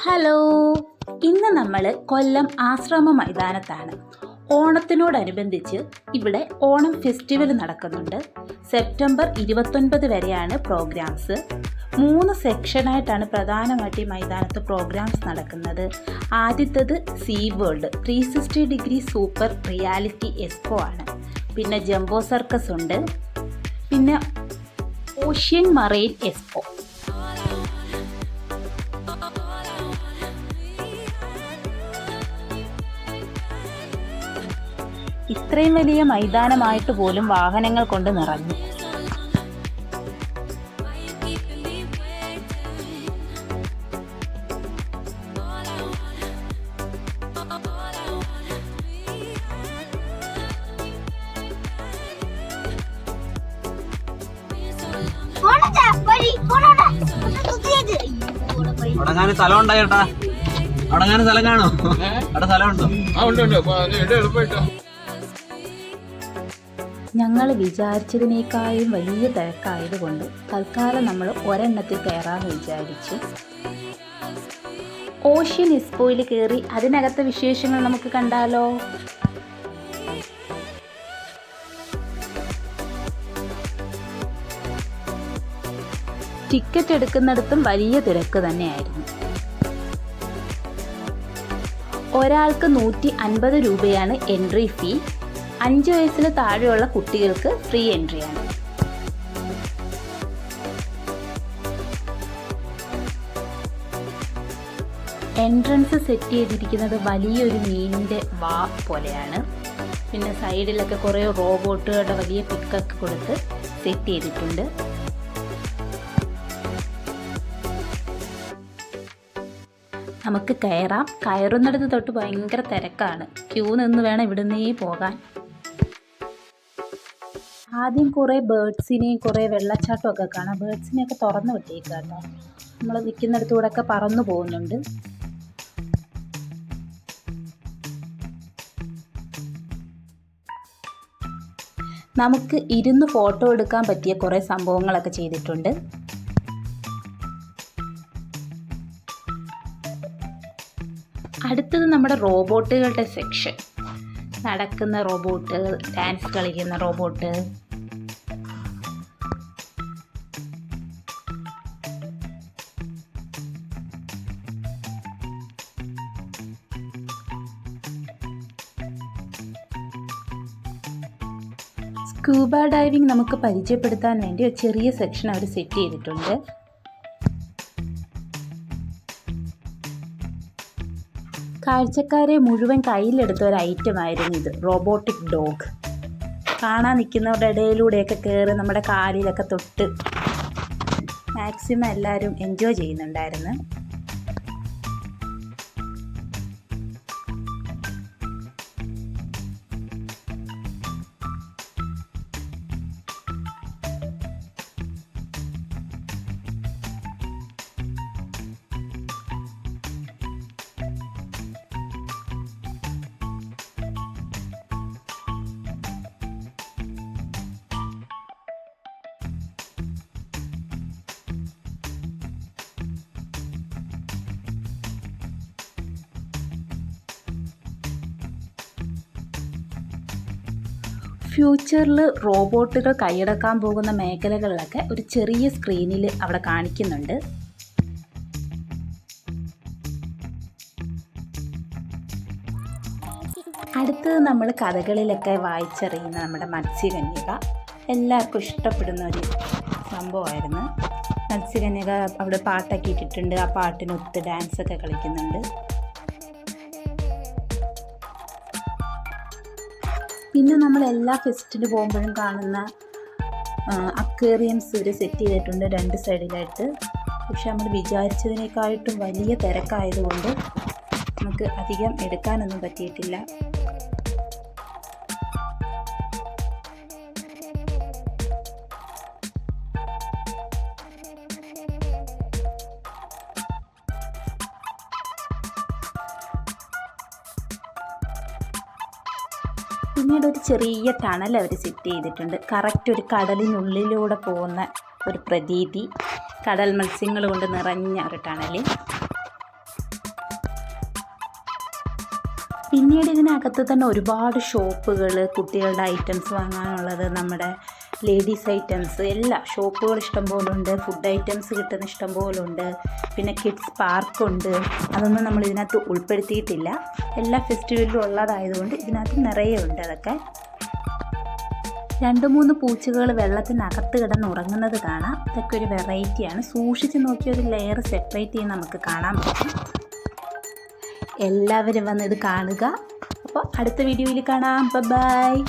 Hello. ഇന്ന് നമ്മൾ കൊല്ലം ആശ്രമ മൈതാനത്താണ്. ഓണത്തിനോടനുബന്ധിച്ച് ഇവിടെ ഓണം ഫെസ്റ്റിവൽ നടക്കുന്നുണ്ട്. സെപ്റ്റംബർ ഇരുപത്തൊൻപത് വരെയാണ് പ്രോഗ്രാംസ്. മൂന്ന് സെക്ഷനായിട്ടാണ് പ്രധാനമായിട്ട് ഈ മൈതാനത്ത് പ്രോഗ്രാംസ് നടക്കുന്നത്. ആദ്യത്തേത് sea world three sixty degree super reality expo ആണ്. പിന്നെ ജംബോ സർക്കസ് ഉണ്ട്. പിന്നെ ഓഷ്യൻ മറൈൻ എക്സ്പോ. ഇത്രയും വലിയ മൈതാനമായിട്ട് പോലും വാഹനങ്ങൾ കൊണ്ട് നിറഞ്ഞു. അടങ്ങാൻ സ്ഥലം ഉണ്ടാ ചേട്ടാ അടങ്ങാൻ സ്ഥലം കാണോ അവിടെ സ്ഥലമുണ്ടോ ആ ഉണ്ട് ഉണ്ട്. എളുപ്പമായിട്ടാ. ഞങ്ങൾ വിചാരിച്ചതിനേക്കാളും വലിയ തിരക്കായതുകൊണ്ട് തൽക്കാലം നമ്മൾ ഒരെണ്ണത്തിൽ കയറാമെന്ന് വിചാരിച്ചു. ഓഷ്യൻ എക്സ്പോയിൽ കയറി അതിനകത്തെ വിശേഷങ്ങൾ നമുക്ക് കണ്ടാലോ? ടിക്കറ്റ് എടുക്കുന്നിടത്തും വലിയ തിരക്ക് തന്നെയായിരുന്നു. ഒരാൾക്ക് നൂറ്റി അൻപത് രൂപയാണ് എൻട്രി ഫീ. അഞ്ച് വയസ്സിന് താഴെയുള്ള കുട്ടികൾക്ക് ഫ്രീ എൻട്രിയാണ് എൻട്രൻസ് സെറ്റ് ചെയ്തിരിക്കുന്നത് വലിയൊരു മീനിന്റെ വാ പോലെയാണ്. പിന്നെ സൈഡിലൊക്കെ കുറേ റോബോട്ടുകളുടെ വലിയ പിക്കൊക്കെ കൊടുത്ത് സെറ്റ് ചെയ്തിട്ടുണ്ട്. നമുക്ക് കയറാം. കയറുന്നിടത്ത് തൊട്ട് ഭയങ്കര തിരക്കാണ്. ക്യൂ നിന്ന് വേണം ഇവിടുന്നേ പോകാൻ. ആദ്യം കുറേ ബേഡ്സിനെയും കുറേ വെള്ളച്ചാട്ടമൊക്കെ കാണാം. ബേഡ്സിനെയൊക്കെ തുറന്നു വിട്ടേക്കാം നമ്മൾ നിൽക്കുന്നിടത്തൂടെ ഒക്കെ പറന്നു പോകുന്നുണ്ട്. നമുക്ക് ഇരുന്ന് ഫോട്ടോ എടുക്കാൻ പറ്റിയ കുറേ സംഭവങ്ങളൊക്കെ ചെയ്തിട്ടുണ്ട്. അടുത്തത് നമ്മുടെ റോബോട്ടുകളുടെ സെക്ഷൻ. നടക്കുന്ന റോബോട്ട് ഡാൻസ് കളിക്കുന്ന റോബോട്ട് സ്കൂബ ഡൈവിംഗ് നമുക്ക് പരിചയപ്പെടുത്താൻ വേണ്ടി ഒരു ചെറിയ സെക്ഷൻ അവർ സെറ്റ് ചെയ്തിട്ടുണ്ട്. കാഴ്ചക്കാരെ മുഴുവൻ കയ്യിലെടുത്ത ഒരു ഐറ്റം ആയിരുന്നു ഇത്. Robotic dog. കാണാൻ നിൽക്കുന്നവരുടെ ഇടയിലൂടെയൊക്കെ കയറി നമ്മുടെ കാലിലൊക്കെ തൊട്ട് മാക്സിമം എല്ലാവരും എൻജോയ് ചെയ്യുന്നുണ്ടായിരുന്നു. ഫ്യൂച്ചറിൽ റോബോട്ടുകൾ കൈയടക്കാൻ പോകുന്ന മേഖലകളിലൊക്കെ ഒരു ചെറിയ സ്ക്രീനിൽ അവിടെ കാണിക്കുന്നുണ്ട്. അടുത്തത് നമ്മൾ കഥകളിലൊക്കെ വായിച്ചറിയുന്ന നമ്മുടെ മത്സ്യകന്യക. എല്ലാവർക്കും ഇഷ്ടപ്പെടുന്ന ഒരു സംഭവമായിരുന്നു. മത്സ്യകന്യക അവിടെ പാട്ടൊക്കെ ഇട്ടിട്ടുണ്ട്. ആ പാട്ടിനൊത്ത് ഡാൻസൊക്കെ കളിക്കുന്നുണ്ട്. പിന്നെ നമ്മൾ എല്ലാ ഫെസ്റ്റിന് പോകുമ്പോഴും കാണുന്ന അക്വേറിയംസ് ഒരു സെറ്റ് ചെയ്തിട്ടുണ്ട് രണ്ട് സൈഡിലായിട്ട്. പക്ഷെ നമ്മൾ വിചാരിച്ചതിനേക്കായിട്ടും വലിയ തിരക്കായതുകൊണ്ട് നമുക്ക് അധികം എടുക്കാനൊന്നും പറ്റിയിട്ടില്ല. പിന്നീട് ഒരു ചെറിയ ടണൽ അവർ സെറ്റ് ചെയ്തിട്ടുണ്ട്. കറക്റ്റ് ഒരു കടലിനുള്ളിലൂടെ പോകുന്ന ഒരു പ്രതീതി. കടൽ മത്സ്യങ്ങൾ കൊണ്ട് നിറഞ്ഞ ഒരു ടണൽ പിന്നീട് ഇതിനകത്ത് തന്നെ ഒരുപാട് ഷോപ്പുകൾ കുട്ടികളുടെ ഐറ്റംസ് വാങ്ങാനുള്ളത് നമ്മുടെ ലേഡീസ് ഐറ്റംസ് എല്ലാ ഷോപ്പുകൾ ഇഷ്ടംപോലെ ഉണ്ട് ഫുഡ് ഐറ്റംസ് കിട്ടുന്ന ഇഷ്ടംപോലെ ഉണ്ട് പിന്നെ കിഡ്സ് പാർക്കുണ്ട് അതൊന്നും നമ്മൾ ഇതിനകത്ത് ഉൾപ്പെടുത്തിയിട്ടില്ല. എല്ലാ ഫെസ്റ്റിവലിലും ഉള്ളതായതുകൊണ്ട് ഇതിനകത്ത് നിറയെ ഉണ്ട് അതൊക്കെ. രണ്ട് മൂന്ന് പൂച്ചകൾ വെള്ളത്തിനകത്ത് കിടന്ന് ഉറങ്ങുന്നത് കാണാം. ഇതൊക്കെ ഒരു വെറൈറ്റിയാണ് സൂക്ഷിച്ച് നോക്കിയ ഒരു ലെയർ സെപ്പറേറ്റ് ചെയ്ത് നമുക്ക് കാണാൻ പറ്റും. എല്ലാവരും വന്ന് ഇത് കാണുക. അപ്പോൾ അടുത്ത വീഡിയോയിൽ കാണാം. ബൈ